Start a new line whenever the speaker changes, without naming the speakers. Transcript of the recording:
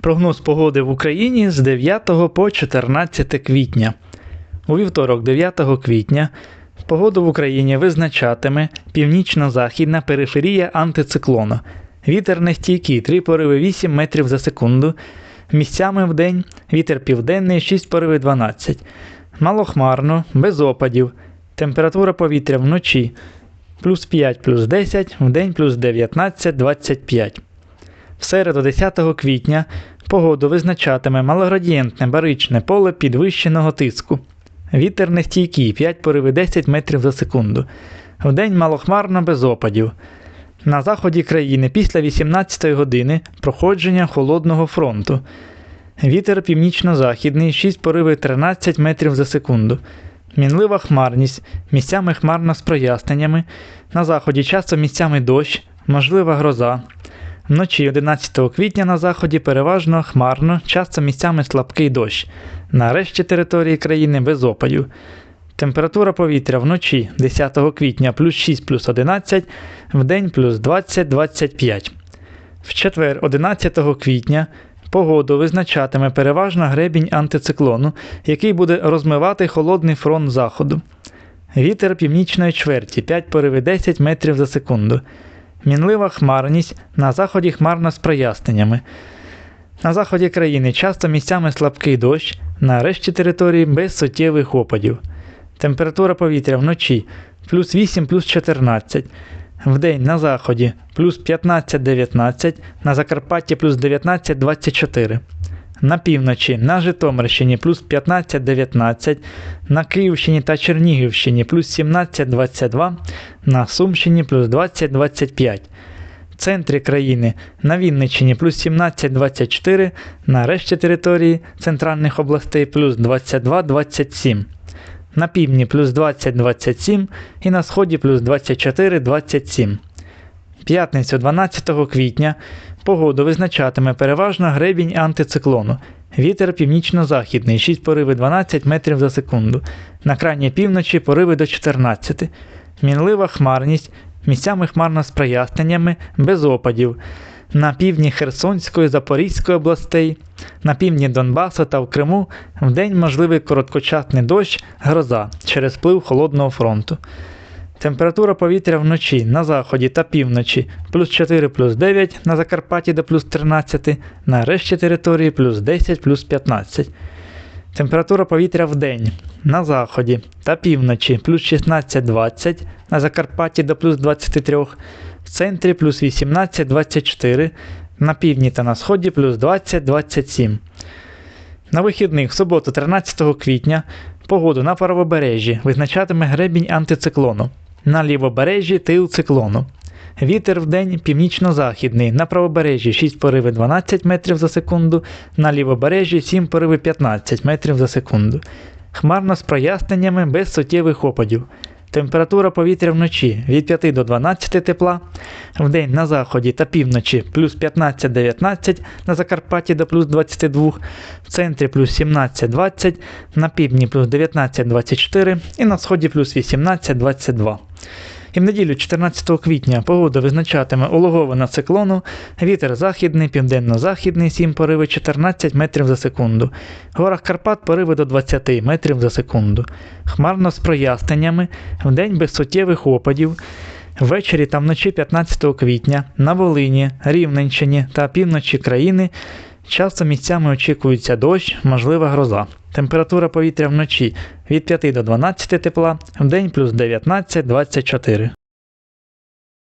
Прогноз погоди в Україні з 9 по 14 квітня. У вівторок, 9 квітня, погоду в Україні визначатиме північно-західна периферія антициклону. Вітер нестійкий 3 пориви 8 метрів за секунду. Місцями в день вітер південний 6 пориви 12. Малохмарно, без опадів. Температура повітря вночі плюс 5 плюс 10, в день плюс 19 25. В середу 10 квітня погоду визначатиме малоградієнтне баричне поле підвищеного тиску. Вітер нестійкий 5 пориви 10 метрів за секунду. Вдень малохмарно без опадів. На заході країни після 18 години проходження холодного фронту. Вітер північно-західний 6 пориви 13 метрів за секунду. Мінлива хмарність, місцями хмарно з проясненнями. На заході часто місцями дощ, можлива гроза. Вночі 11 квітня на заході переважно хмарно, часто місцями слабкий дощ. На решті території країни без опадів. Температура повітря вночі 10 квітня плюс 6 плюс 11, вдень плюс 20-25. В четвер 11 квітня погоду визначатиме переважно гребінь антициклону, який буде розмивати холодний фронт заходу. Вітер північної чверті 5 пориви 10 метрів за секунду. Мінлива хмарність на заході хмарно з проясненнями. На заході країни часто місцями слабкий дощ, на решті території без суттєвих опадів. Температура повітря вночі плюс 8 плюс 14. Вдень на заході плюс 15-19, на Закарпатті плюс 19-24. На півночі на Житомирщині плюс 15-19, на Київщині та Чернігівщині плюс 17-22, на Сумщині плюс 20-25. В центрі країни на Вінниччині плюс 17-24, на решті території центральних областей плюс 22-27. На півдні плюс 20-27 і на сході плюс 24-27. П'ятницю 12 квітня погоду визначатиме переважно гребінь антициклону. Вітер північно-західний 6 пориви 12 метрів за секунду. На крайній півночі пориви до 14. Мінлива хмарність, місцями хмарно з проясненнями, без опадів. На півдні Херсонської, Запорізької областей, на півдні Донбасу та в Криму вдень можливий короткочасний дощ, гроза через вплив холодного фронту. Температура повітря вночі на заході та півночі плюс 4 плюс 9 на Закарпатті до плюс 13, на решті території плюс 10 плюс 15. Температура повітря в день на заході та півночі плюс 16-20, на Закарпатті до плюс 23, в центрі плюс 18-24, на півдні та на сході плюс 20-27. На вихідних в суботу 13 квітня погоду на правобережжі визначатиме гребінь антициклону, на лівобережжі тил циклону. Вітер в день північно-західний, на правобережжі 6 пориви 12 метрів за секунду, на лівобережжі 7 пориви 15 метрів за секунду. Хмарно з проясненнями без суттєвих опадів. Температура повітря вночі від 5 до 12 тепла, вдень на заході та півночі плюс 15-19, на Закарпатті до плюс 22, в центрі плюс 17-20, на півдні плюс 19-24 і на сході плюс 18-22. І в неділю 14 квітня погода визначатиме улоговина циклону, вітер західний, південно-західний 7 пориви 14 метрів за секунду. В горах Карпат пориви до 20 метрів за секунду. Хмарно з проясненнями, вдень без суттєвих опадів. Ввечері та вночі 15 квітня на Волині, Рівненщині та півночі країни часто місцями очікується дощ, можлива гроза. Температура повітря вночі від 5 до 12 тепла, вдень плюс 19-24.